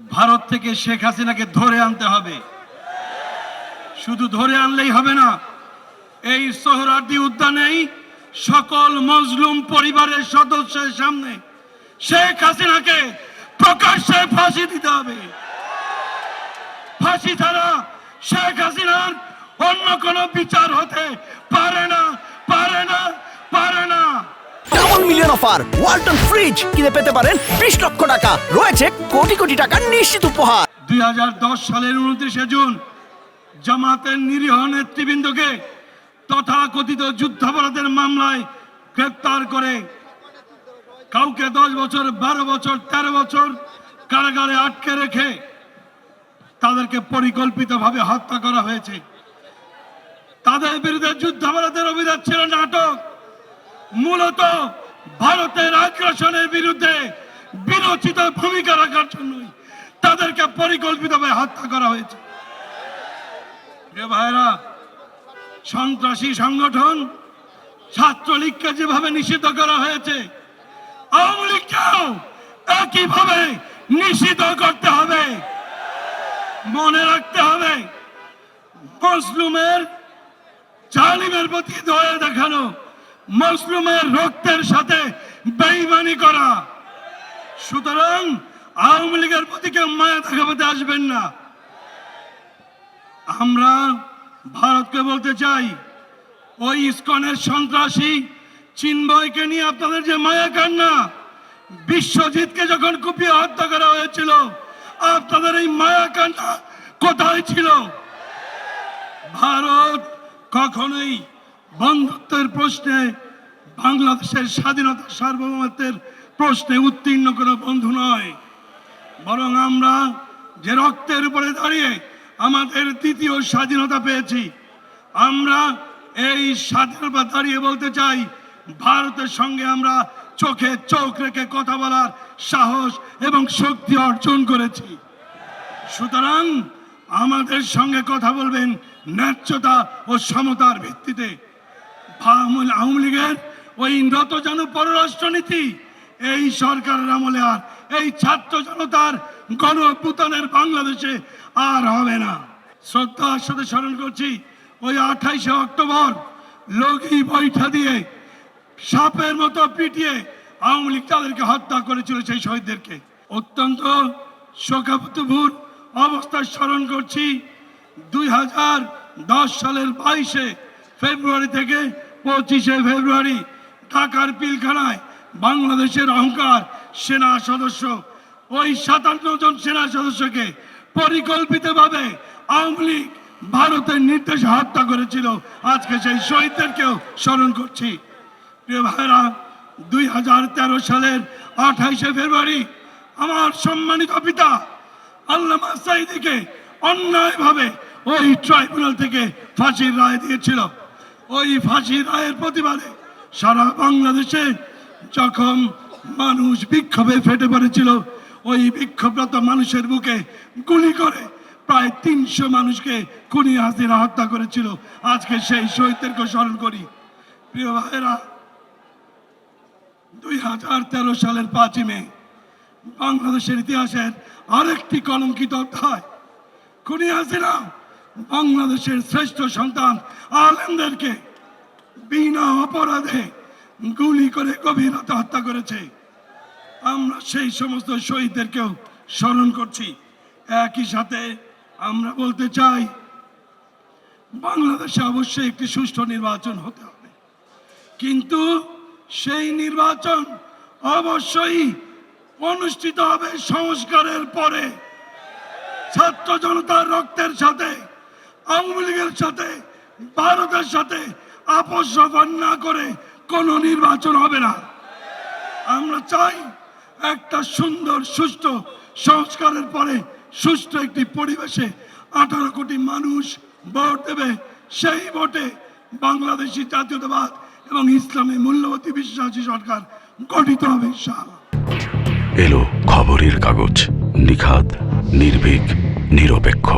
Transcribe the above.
ভারত থেকে শেখ হাসিনাকে ধরে আনতে হবে। শুধু ধরে আনলেই হবে না, এই সোহরার্দি উদ্যানেই সকল মজলুম পরিবারের সদস্যের সামনে শেখ হাসিনাকে প্রকাশ্যে ফাঁসি দিতে হবে। ফাঁসি ছাড়া শেখ হাসিনার অন্য কোনো বিচার হতে পারে না পারে না পারে না। Double million offer Walton fridge কিনে পেতে পারেন বিশ লক্ষ টাকা। রয়েছে কোটি কোটি টাকার নিশ্চিত উপহার। দুই সালের উনত্রিশে জুন জামাতের নিরীহ নেতৃবৃন্দকে যুদ্ধাপরাধের মামলায় গ্রেপ্তার করে। কাউকে দশ বছর, বারো বছর, তেরো বছর কারাগারে আটকে রেখে তাদেরকে পরিকল্পিতভাবে হত্যা করা হয়েছে। তাদের বিরুদ্ধে যুদ্ধাপরাধের অভিযোগ ছিল নাটক। মূলত ভারতের আগ্রাসনের বিরুদ্ধে বিরোচিত ভূমিকা রাখার জন্যই তাদেরকে পরিকল্পিতভাবে হত্যা করা হয়েছে। ভাইরা সন্ত্রাসী সংগঠন ছাত্রলীগকে যেভাবে নিষিদ্ধ করা হয়েছে, আওয়ামী লীগকেও একইভাবে নিষিদ্ধ করতে হবে। মনে রাখতে হবে মজলুমের জালিমের প্রতি দয়া দেখানো মজলুমের রক্তের সাথে বেইমানি করা। সুতরাং আওয়ামী লীগের প্রতি কেউ মায়া দেখাতে আসবেন না। আমরা ভারতকে বলতে চাই, ওই ইস্কনের সন্ত্রাসী চিনবয়কে নিয়ে আপনাদের যে মায়া কান্না, বিশ্বজিৎকে যখন কুপিয়ে হত্যা করা হয়েছিল, আপনাদের এই মায়া কান্না কোথায় ছিল? ভারত কখনোই বন্ধুত্বের প্রশ্নে বাংলাদেশের স্বাধীনতা সার্বভৌমত্বের প্রশ্নে উত্তীর্ণ কোনো বন্ধু নয়। বরং আমরা যে রক্তের উপরে দাঁড়িয়ে আমাদের তৃতীয় স্বাধীনতা পেয়েছি, আমরা এই স্বাধীনতা দাঁড়িয়ে বলতে চাই, ভারতের সঙ্গে আমরা চোখে চোখ রেখে কথা বলার সাহস এবং শক্তি অর্জন করেছি। সুতরাং আমাদের সঙ্গে কথা বলবেন ন্যায্যতা ও সমতার ভিত্তিতে। আওয়ামী লীগের ওই নতজানু পররাষ্ট্রনীতি। এই সরকারের আমলে আর এই ছাত্র জনতার গণ বাংলাদেশে আর হবে না। শ্রদ্ধার সাথে স্মরণ করছি, ওই আঠাইশে অক্টোবর লগি বৈঠা দিয়ে সাপের মতো পিটিয়ে আওয়ামী লীগ তাদেরকে হত্যা করেছিল সেই শহীদদেরকে। অত্যন্ত শোকাবুতভূর অবস্থায় স্মরণ করছি, দুই হাজার দশ সালের বাইশে ফেব্রুয়ারি থেকে পঁচিশে ফেব্রুয়ারি ঢাকার পিলখানায় বাংলাদেশের অহংকার সেনা সদস্য। ওই সাতান্ন জন সেনা সদস্যকে পরিকল্পিতভাবে আওয়ামী লীগ ভারতের নির্দেশে হত্যা করেছিল। আজকে সেই শহীদদেরকেও স্মরণ করছি। প্রিয় ভাইরা দুই হাজার তেরো সালের আঠাইশে ফেব্রুয়ারি আমার সম্মানিত পিতা আল্লামা সাইদিকে অন্যায়ভাবে ওই ট্রাইব্যুনাল থেকে ফাঁসির রায় দিয়েছিল। ওই ফাঁসির রায়ের প্রতিবাদে সারা বাংলাদেশে যখন মানুষ বিক্ষোভে ফেটে পড়েছিল, ওই বিক্ষোভরত মানুষের বুকে গুলি করে প্রায় তিনশো মানুষকে খুনি হাসিনা হত্যা করেছিল। আজকে সেই শহীদদেরকে স্মরণ করি। প্রিয় ভাইরা দুই হাজার তেরো সালের পাঁচই মে, বাংলাদেশের ইতিহাসের আরেকটি কলঙ্কিত অধ্যায়, খুনি হাসিনা বাংলাদেশের শ্রেষ্ঠ সন্তান আলেমদেরকে বিনা অপরাধে গুলি করে গভীরতা হত্যা করেছে। আমরা সেই সমস্ত শহীদদেরকেও স্মরণ করছি। একই সাথে আমরা বলতে চাই, বাংলাদেশে অবশ্যই একটি সুষ্ঠু নির্বাচন হতে হবে। কিন্তু সেই নির্বাচন অবশ্যই অনুষ্ঠিত হবে সংস্কারের পরে। ছাত্র জনতার রক্তের সাথে আওয়ামী লীগের সাথে, ভারতের সাথে আপোষ রফা না করে কোনো নির্বাচন হবে না। আমরা চাই একটা সুন্দর, সুষ্ঠু সংস্কারের পরে সুষ্ঠু একটি পরিবেশে আঠারো কোটি মানুষ ভোট দেবে। সেই ভোটে বাংলাদেশি জাতীয়তাবাদ এবং ইসলামী মূল্যবতী বিশ্বাসী সরকার গঠিত হবে এলো খবরের কাগজ, নিখাদ, নির্ভীক, নিরপেক্ষ।